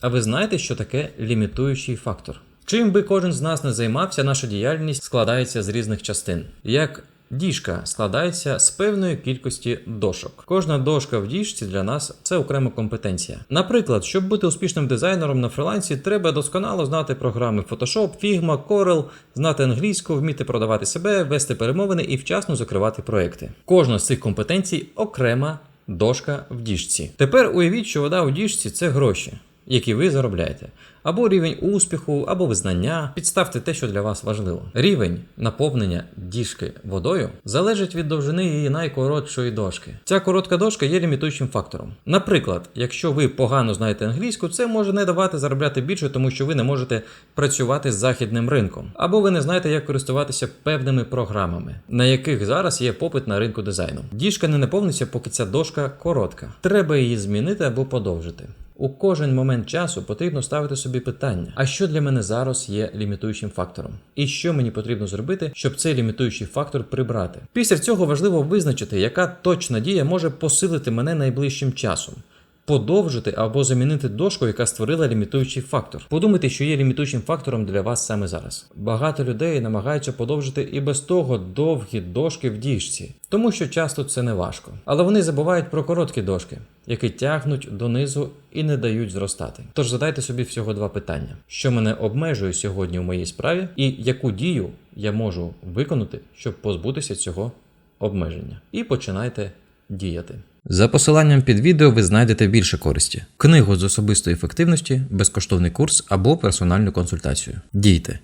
А ви знаєте, що таке лімітуючий фактор? Чим би кожен з нас не займався, наша діяльність складається з різних частин. Як Діжка складається з певної кількості дошок. Кожна дошка в діжці для нас це окрема компетенція. Наприклад, щоб бути успішним дизайнером на фрилансі, треба досконало знати програми Photoshop, Figma, Corel, знати англійську, вміти продавати себе, вести перемовини і вчасно закривати проекти. Кожна з цих компетенцій окрема дошка в діжці. Тепер уявіть, що вода у діжці це гроші. Які ви заробляєте, або рівень успіху, або визнання. Підставте те, що для вас важливо. Рівень наповнення діжки водою залежить від довжини її найкоротшої дошки. Ця коротка дошка є лімітуючим фактором. Наприклад, якщо ви погано знаєте англійську, це може не давати заробляти більше, тому що ви не можете працювати з західним ринком, або ви не знаєте, як користуватися певними програмами, на яких зараз є попит на ринку дизайну. Діжка не наповниться, поки ця дошка коротка. Треба її змінити або подовжити. У кожен момент часу потрібно ставити собі питання: а що для мене зараз є лімітуючим фактором? І що мені потрібно зробити, щоб цей лімітуючий фактор прибрати? Після цього важливо визначити, яка точна дія може посилити мене найближчим часом. Подовжити або замінити дошку, яка створила лімітуючий фактор. Подумайте, що є лімітуючим фактором для вас саме зараз. Багато людей намагаються подовжити і без того довгі дошки в діжці, тому що часто це не важко. Але вони забувають про короткі дошки, які тягнуть донизу і не дають зростати. Тож задайте собі всього два питання: що мене обмежує сьогодні в моїй справі, і яку дію я можу виконати, щоб позбутися цього обмеження. І починайте діяти. За посиланням під відео ви знайдете більше користі: книгу з особистої ефективності, безкоштовний курс або персональну консультацію. Дійте!